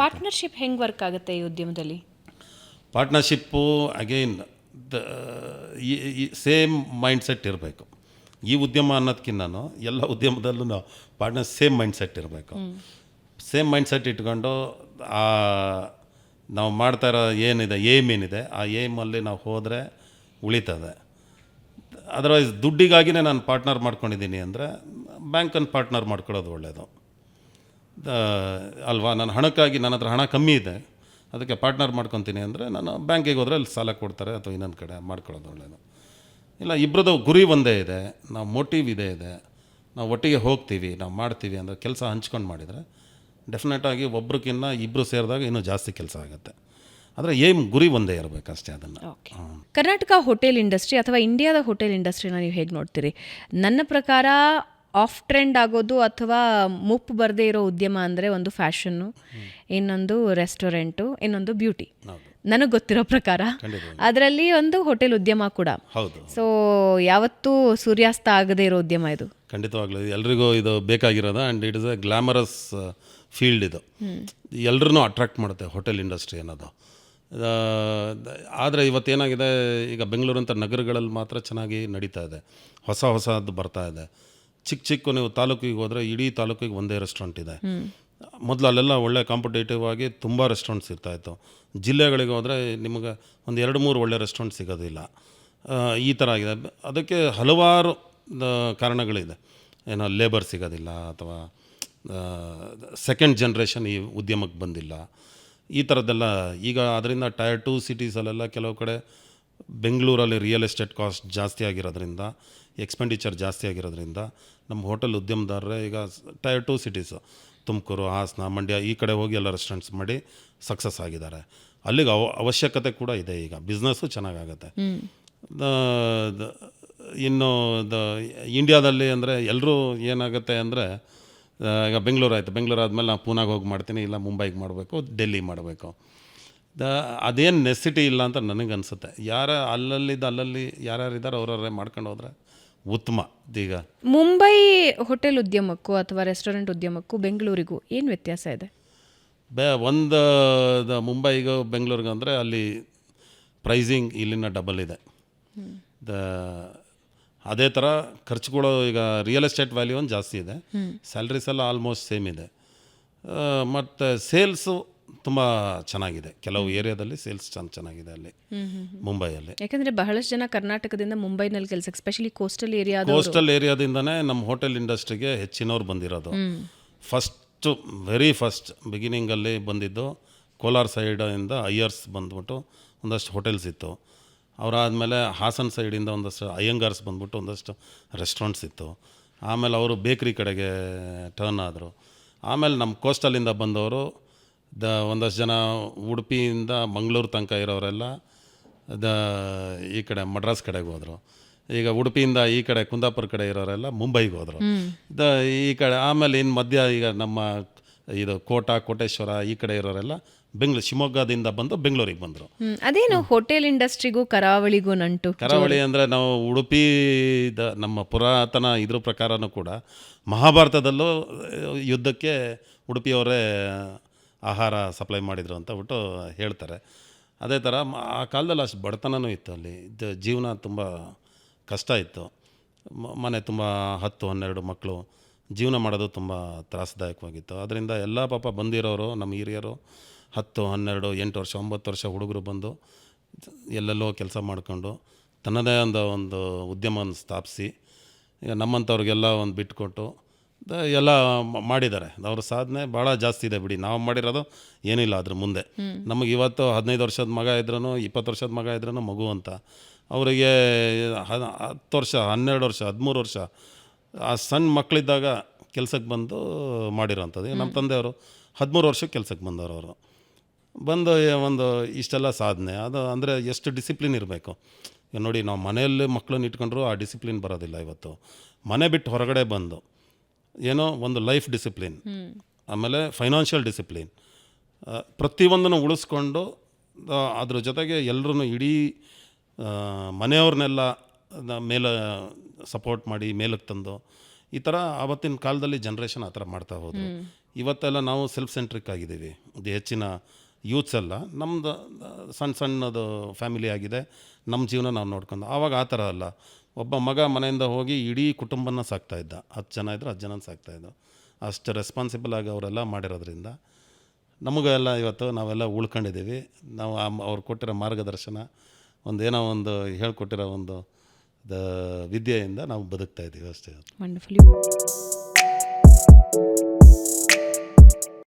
Partnership ಹೆಂಗೆ work ಆಗುತ್ತೆ ಈ ಉದ್ಯಮದಲ್ಲಿ? Partnership again the same mindset ಇರಬೇಕು. ಈ ಉದ್ಯಮ ಅನ್ನೋದಕ್ಕಿಂತ ಎಲ್ಲ ಉದ್ಯಮದಲ್ಲೂ ನಾವು ಪಾರ್ಟ್ನರ್ ಸೇಮ್ ಮೈಂಡ್ ಸೆಟ್ ಇರಬೇಕು. ಸೇಮ್ ಮೈಂಡ್ ಸೆಟ್ ಇಟ್ಕೊಂಡು ಆ ನಾವು ಮಾಡ್ತಾ ಇರೋ ಏನಿದೆ ಏಮ್ ಏನಿದೆ ಆ ಏಮಲ್ಲಿ ನಾವು ಹೋದರೆ ಉಳಿತದೆ. ಅದರ್ವೈಸ್ ದುಡ್ಡಿಗಾಗಿನೇ ನಾನು ಪಾರ್ಟ್ನರ್ ಮಾಡ್ಕೊಂಡಿದ್ದೀನಿ ಅಂದರೆ ಬ್ಯಾಂಕನ್ನು ಪಾರ್ಟ್ನರ್ ಮಾಡ್ಕೊಳ್ಳೋದು ಒಳ್ಳೆಯದು ಅಲ್ವಾ ನಾನು ಹಣಕ್ಕಾಗಿ ನನ್ನ ಹತ್ರ ಹಣ ಕಮ್ಮಿ ಇದೆ ಅದಕ್ಕೆ ಪಾರ್ಟ್ನರ್ ಮಾಡ್ಕೊತೀನಿ ಅಂದರೆ ನಾನು ಬ್ಯಾಂಕಿಗೆ ಹೋದರೆ ಅಲ್ಲಿ ಸಾಲ ಕೊಡ್ತಾರೆ ಅಥವಾ ಇನ್ನೊಂದು ಕಡೆ ಮಾಡ್ಕೊಳ್ಳೋದು ಒಳ್ಳೆಯದು ಇಲ್ಲ ಇಬ್ಬರದ್ದು ಗುರಿ ಒಂದೇ ಇದೆ ನಾವು ಮೋಟಿವ್ ಇದೇ ಇದೆ ನಾವು ಒಟ್ಟಿಗೆ ಹೋಗ್ತೀವಿ ನಾವು ಮಾಡ್ತೀವಿ ಅಂದರೆ ಕೆಲಸ ಹಂಚ್ಕೊಂಡು ಮಾಡಿದರೆ ಡೆಫಿನೆಟಾಗಿ ಒಬ್ರಕ್ಕಿನ್ನ ಇಬ್ಬರು ಸೇರಿದಾಗ ಇನ್ನೂ ಜಾಸ್ತಿ ಕೆಲಸ ಆಗುತ್ತೆ. ಆದರೆ ಏಮ್ ಗುರಿ ಒಂದೇ ಇರಬೇಕು ಅಷ್ಟೇ ಅದನ್ನು. ಓಕೆ ಕರ್ನಾಟಕ ಹೋಟೆಲ್ ಇಂಡಸ್ಟ್ರಿ ಅಥವಾ ಇಂಡಿಯಾದ ಹೋಟೆಲ್ ಇಂಡಸ್ಟ್ರಿನ ನೀವು ಹೇಗೆ ನೋಡ್ತೀರಿ? ನನ್ನ ಪ್ರಕಾರ ಆಫ್ ಟ್ರೆಂಡ್ ಆಗೋದು ಅಥವಾ ಮುಪ್ಪು ಬರದೇ ಇರೋ ಉದ್ಯಮ ಅಂದರೆ ಒಂದು ಫ್ಯಾಷನ್ನು ಇನ್ನೊಂದು ರೆಸ್ಟೋರೆಂಟು ಇನ್ನೊಂದು ಬ್ಯೂಟಿ ನನಗೆ ಗೊತ್ತಿರೋ ಪ್ರಕಾರ. ಅದರಲ್ಲಿ ಒಂದು ಹೋಟೆಲ್ ಉದ್ಯಮ ಕೂಡ. ಹೌದು. ಸೊ ಯಾವತ್ತೂ ಸೂರ್ಯಾಸ್ತ ಆಗದೇ ಇರೋ ಉದ್ಯಮ ಇದು. ಖಂಡಿತವಾಗ್ಲೂ. ಎಲ್ರಿಗೂ ಇದು ಬೇಕಾಗಿರೋದು and it is a glamorous field ಇದು. ಎಲ್ರೂ ಅಟ್ರಾಕ್ಟ್ ಮಾಡುತ್ತೆ ಹೋಟೆಲ್ ಇಂಡಸ್ಟ್ರಿ ಅನ್ನೋದು. ಆದರೆ ಇವತ್ತೇನಾಗಿದೆ ಈಗ ಬೆಂಗಳೂರಂಥ ನಗರಗಳಲ್ಲಿ ಮಾತ್ರ ಚೆನ್ನಾಗಿ ನಡೀತಾ ಇದೆ. ಹೊಸ ಹೊಸದು ಬರ್ತಾ ಇದೆ. ಚಿಕ್ಕ ಚಿಕ್ಕ ನೀವು ತಾಲೂಕಿಗೆ ಹೋದರೆ ಇಡೀ ತಾಲೂಕಿಗೆ ಒಂದೇ ರೆಸ್ಟೋರೆಂಟ್ ಇದೆ. ಮೊದಲು ಅಲ್ಲೆಲ್ಲ ಒಳ್ಳೆ ಕಾಂಪಿಟೇಟಿವ್ ಆಗಿ ತುಂಬ ರೆಸ್ಟೋರೆಂಟ್ಸ್ ಇರ್ತಾಯಿತ್ತು ಜಿಲ್ಲೆಗಳಿಗೆ ಹೋದರೆ ನಿಮಗೆ ಒಂದು ಎರಡು ಮೂರು ಒಳ್ಳೆ ರೆಸ್ಟೋರೆಂಟ್ ಸಿಗೋದಿಲ್ಲ. ಈ ಥರ ಆಗಿದೆ. ಅದಕ್ಕೆ ಹಲವಾರು ಕಾರಣಗಳಿದೆ. ಏನೋ ಲೇಬರ್ ಸಿಗೋದಿಲ್ಲ ಅಥವಾ ಸೆಕೆಂಡ್ ಜನ್ರೇಷನ್ ಈ ಉದ್ಯಮಕ್ಕೆ ಬಂದಿಲ್ಲ. ಈ ಥರದ್ದೆಲ್ಲ ಈಗ ಅದರಿಂದ ಟಯರ್ ಟು ಸಿಟೀಸಲ್ಲೆಲ್ಲ ಕೆಲವು ಕಡೆ ಬೆಂಗಳೂರಲ್ಲಿ ರಿಯಲ್ ಎಸ್ಟೇಟ್ ಕಾಸ್ಟ್ ಜಾಸ್ತಿ ಆಗಿರೋದ್ರಿಂದ ಎಕ್ಸ್ಪೆಂಡಿಚರ್ ಜಾಸ್ತಿ ಆಗಿರೋದ್ರಿಂದ ನಮ್ಮ ಹೋಟೆಲ್ ಉದ್ಯಮದಾರರೇ ಈಗ tier two cities Tumakuru Hassan Mandya ಈ ಕಡೆ ಹೋಗಿ ಎಲ್ಲ ರೆಸ್ಟೋರೆಂಟ್ಸ್ ಮಾಡಿ ಸಕ್ಸಸ್ ಆಗಿದ್ದಾರೆ. ಅಲ್ಲಿಗೆ ಅವ ಅವಶ್ಯಕತೆ ಕೂಡ ಇದೆ ಈಗ. ಬಿಸ್ನೆಸ್ಸು ಚೆನ್ನಾಗಾಗತ್ತೆ. ಇನ್ನು ದ ಇಂಡಿಯಾದಲ್ಲಿ ಅಂದರೆ ಎಲ್ಲರೂ ಏನಾಗುತ್ತೆ ಅಂದರೆ ಈಗ ಬೆಂಗಳೂರು ಆಯಿತು. ಬೆಂಗಳೂರು ಆದಮೇಲೆ ನಾನು ಪೂನಾಗೆ ಹೋಗಿ ಮಾಡ್ತೀನಿ ಇಲ್ಲ ಮುಂಬೈಗೆ ಮಾಡಬೇಕು ಡೆಲ್ಲಿ ಮಾಡಬೇಕು. ದ ಅದೇನು ನೆಸಿಟಿ ಇಲ್ಲ ಅಂತ ನನಗೆ ಅನಿಸುತ್ತೆ ಯಾರ ಅಲ್ಲಲ್ಲಿದ್ದು ಅಲ್ಲಲ್ಲಿ ಯಾರ್ಯಾರಿದ್ದಾರೆ ಅವ್ರವ್ರೇ ಮಾಡ್ಕೊಂಡು ಹೋದ್ರೆ ಉತ್ತಮ. ಈಗ ಮುಂಬೈ ಹೋಟೆಲ್ ಉದ್ಯಮಕ್ಕೂ ಅಥವಾ ರೆಸ್ಟೋರೆಂಟ್ ಉದ್ಯಮಕ್ಕೂ ಬೆಂಗಳೂರಿಗೂ ಏನು ವ್ಯತ್ಯಾಸ ಇದೆ? ಬೇ ಒಂದು ದ ಮುಂಬೈಗೆ ಬೆಂಗಳೂರಿಗೆ ಅಂದರೆ ಅಲ್ಲಿ ಪ್ರೈಸಿಂಗ್ ಇಲ್ಲಿನ ಡಬಲ್ ಇದೆ. ದ ಅದೇ ಥರ ಖರ್ಚುಗಳು ಈಗ ರಿಯಲ್ ಎಸ್ಟೇಟ್ ವ್ಯಾಲ್ಯೂ ಒಂದು ಜಾಸ್ತಿ ಇದೆ. ಸ್ಯಾಲ್ರೀಸ್ ಎಲ್ಲ ಆಲ್ಮೋಸ್ಟ್ ಸೇಮ್ ಇದೆ. ಮತ್ತು ಸೇಲ್ಸು ತುಂಬ ಚೆನ್ನಾಗಿದೆ. ಕೆಲವು ಏರಿಯಾದಲ್ಲಿ ಸೇಲ್ಸ್ ಚೆನ್ನ ಚೆನ್ನಾಗಿದೆ ಅಲ್ಲಿ. ಮುಂಬೈಯಲ್ಲಿ. ಯಾಕಂದ್ರೆ ಬಹಳಷ್ಟು ಜನ ಕರ್ನಾಟಕದಿಂದ ಮುಂಬೈನಲ್ಲಿ ಕೆಲಸ ಎಸ್ಪೆಷಲಿ ಕೋಸ್ಟಲ್ ಏರಿಯಾ ಕೋಸ್ಟಲ್ ಏರಿಯಾದಿಂದನೇ ನಮ್ಮ ಹೋಟೆಲ್ ಇಂಡಸ್ಟ್ರಿಗೆ ಹೆಚ್ಚಿನವ್ರು ಬಂದಿರೋದು. ಫಸ್ಟು ವೆರಿ ಫಸ್ಟ್ ಬಿಗಿನಿಂಗಲ್ಲಿ ಬಂದಿದ್ದು ಕೋಲಾರ ಸೈಡಿಂದ ಅಯ್ಯರ್ಸ್ ಬಂದ್ಬಿಟ್ಟು ಒಂದಷ್ಟು ಹೋಟೆಲ್ಸ್ ಇತ್ತು. ಅವರಾದಮೇಲೆ ಹಾಸನ್ ಸೈಡಿಂದ ಒಂದಷ್ಟು ಅಯ್ಯಂಗಾರ್ಸ್ ಬಂದ್ಬಿಟ್ಟು ಒಂದಷ್ಟು ರೆಸ್ಟೋರೆಂಟ್ಸ್ ಇತ್ತು. ಆಮೇಲೆ ಅವರು ಬೇಕ್ರಿ ಕಡೆಗೆ ಟರ್ನ್ ಆದರು. ಆಮೇಲೆ ನಮ್ಮ ಕೋಸ್ಟಲಿಂದ ಬಂದವರು ದ ಒಂದಷ್ಟು ಜನ ಉಡುಪಿಯಿಂದ ಮಂಗಳೂರು ತನಕ ಇರೋರೆಲ್ಲ ದ ಈ ಕಡೆ ಮಡ್ರಾಸ್ ಕಡೆಗೆ ಹೋದರು. ಈಗ ಉಡುಪಿಯಿಂದ ಈ ಕಡೆ ಕುಂದಾಪುರ ಕಡೆ ಇರೋರೆಲ್ಲ ಮುಂಬೈಗೆ ಹೋದರು. ದ ಈ ಕಡೆ ಆಮೇಲೆ ಇನ್ನು ಮಧ್ಯ ಈಗ ನಮ್ಮ ಇದು ಕೋಟ ಕೋಟೇಶ್ವರ ಈ ಕಡೆ ಇರೋರೆಲ್ಲ ಬೆಂಗ್ಳೂರು ಶಿವಮೊಗ್ಗದಿಂದ ಬಂದು ಬೆಂಗಳೂರಿಗೆ ಬಂದರು. ಅದೇನು ಹೋಟೆಲ್ ಇಂಡಸ್ಟ್ರಿಗೂ ಕರಾವಳಿಗೂ ನಂಟು? ಕರಾವಳಿ ಅಂದರೆ ನಾವು ಉಡುಪಿ ದ ನಮ್ಮ ಪುರಾತನ ಇದ್ರ ಪ್ರಕಾರನೂ ಕೂಡ ಮಹಾಭಾರತದಲ್ಲೂ ಯುದ್ಧಕ್ಕೆ ಉಡುಪಿಯವರೇ ಆಹಾರ ಸಪ್ಲೈ ಮಾಡಿದರು ಅಂತ ಬಿಟ್ಟು ಹೇಳ್ತಾರೆ. ಅದೇ ಥರ ಆ ಕಾಲದಲ್ಲಿ ಅಷ್ಟು ಬಡತನನೂ ಇತ್ತು ಅಲ್ಲಿ. ಜೀವನ ತುಂಬ ಕಷ್ಟ ಇತ್ತು. ಮನೆ ತುಂಬ ಹತ್ತು, ಹನ್ನೆರಡು ಮಕ್ಕಳು. ಜೀವನ ಮಾಡೋದು ತುಂಬ ತ್ರಾಸದಾಯಕವಾಗಿತ್ತು. ಅದರಿಂದ ಎಲ್ಲ ಪಾಪ ಬಂದಿರೋರು, ನಮ್ಮ ಹಿರಿಯರು, ಹತ್ತು, ಹನ್ನೆರಡು, ಎಂಟು ವರ್ಷ, ಒಂಬತ್ತು ವರ್ಷ ಹುಡುಗರು ಬಂದು ಎಲ್ಲೆಲ್ಲೋ ಕೆಲಸ ಮಾಡಿಕೊಂಡು ತನ್ನದೇ ಒಂದು ಒಂದು ಉದ್ಯಮವನ್ನು ಸ್ಥಾಪಿಸಿ ನಮ್ಮಂಥವ್ರಿಗೆಲ್ಲ ಒಂದು ಬಿಟ್ಟುಕೊಟ್ಟು ಎಲ್ಲ ಮಾಡಿದ್ದಾರೆ. ಅವ್ರ ಸಾಧನೆ ಭಾಳ ಜಾಸ್ತಿ ಇದೆ ಬಿಡಿ. ನಾವು ಮಾಡಿರೋದು ಏನಿಲ್ಲ ಅದ್ರ ಮುಂದೆ. ನಮಗೆ ಇವತ್ತು ಹದಿನೈದು ವರ್ಷದ ಮಗ ಇದ್ರೂ ಇಪ್ಪತ್ತು ವರ್ಷದ ಮಗ ಇದ್ರೂ ಮಗು ಅಂತ. ಅವರಿಗೆ ಹತ್ತು ವರ್ಷ ಹನ್ನೆರಡು ವರ್ಷ ಹದಿಮೂರು ವರ್ಷ ಆ ಸಣ್ಣ ಮಕ್ಕಳಿದ್ದಾಗ ಕೆಲಸಕ್ಕೆ ಬಂದು ಮಾಡಿರೋಂಥದ್ದು. ನಮ್ಮ ತಂದೆಯವರು ಹದಿಮೂರು ವರ್ಷಕ್ಕೆ ಕೆಲಸಕ್ಕೆ ಬಂದವರು ಅವರು. ಬಂದು ಒಂದು ಇಷ್ಟೆಲ್ಲ ಸಾಧನೆ. ಅದು ಅಂದರೆ ಎಷ್ಟು ಡಿಸಿಪ್ಲಿನ್ ಇರಬೇಕು. ನೋಡಿ ನಾವು ಮನೆಯಲ್ಲಿ ಮಕ್ಕಳನ್ನ ಇಟ್ಕೊಂಡ್ರು ಆ ಡಿಸಿಪ್ಲಿನ್ ಬರೋದಿಲ್ಲ ಇವತ್ತು. ಮನೆ ಬಿಟ್ಟು ಹೊರಗಡೆ ಬಂದು. ಏನೋ ಒಂದು ಲೈಫ್ ಡಿಸಿಪ್ಲಿನ್. ಆಮೇಲೆ ಫೈನಾನ್ಷಿಯಲ್ ಡಿಸಿಪ್ಲಿನ್. ಪ್ರತಿಯೊಂದನ್ನು ಉಳಿಸ್ಕೊಂಡು ಅದ್ರ ಜೊತೆಗೆ ಎಲ್ಲರೂ ಇಡೀ ಮನೆಯವ್ರನ್ನೆಲ್ಲ ಮೇಲೆ ಸಪೋರ್ಟ್ ಮಾಡಿ ಮೇಲಕ್ಕೆ ತಂದು ಈ ಥರ ಆವತ್ತಿನ ಕಾಲದಲ್ಲಿ ಜನ್ರೇಷನ್ ಆ ಥರ ಮಾಡ್ತಾ ಹೋದ್ರು. ಇವತ್ತೆಲ್ಲ ನಾವು ಸೆಲ್ಫ್ ಸೆಂಟ್ರಿಕ್ ಆಗಿದ್ದೀವಿ. ಇದು ಹೆಚ್ಚಿನ ಯೂತ್ಸ್ ಎಲ್ಲ ನಮ್ಮದು ಸಣ್ಣ ಸಣ್ಣದು ಫ್ಯಾಮಿಲಿ ಆಗಿದೆ. ನಮ್ಮ ಜೀವನ ನಾವು ನೋಡ್ಕೊಂಡು ಆವಾಗ ಆ ಥರ ಅಲ್ಲ. ಒಬ್ಬ ಮಗ ಮನೆಯಿಂದ ಹೋಗಿ ಇಡೀ ಕುಟುಂಬನ ಸಾಕ್ತಾ ಇದ್ದ. ಹತ್ತು ಜನ ಇದ್ದರೆ ಹತ್ತು ಜನ ಸಾಕ್ತಾಯಿದ್ದು ಅಷ್ಟು ರೆಸ್ಪಾನ್ಸಿಬಲ್ ಆಗಿ ಅವರೆಲ್ಲ ಮಾಡಿರೋದ್ರಿಂದ ನಮಗೆಲ್ಲ ಇವತ್ತು ನಾವೆಲ್ಲ ಉಳ್ಕೊಂಡಿದ್ದೀವಿ. ನಾವು ಅವ್ರು ಕೊಟ್ಟಿರೋ ಮಾರ್ಗದರ್ಶನ, ಒಂದು ಏನೋ ಒಂದು ಹೇಳ್ಕೊಟ್ಟಿರೋ ಒಂದು, ದ ವಿದ್ಯೆಯಿಂದ ನಾವು ಬದುಕ್ತಾ ಇದ್ದೀವಿ ಅಷ್ಟೇ.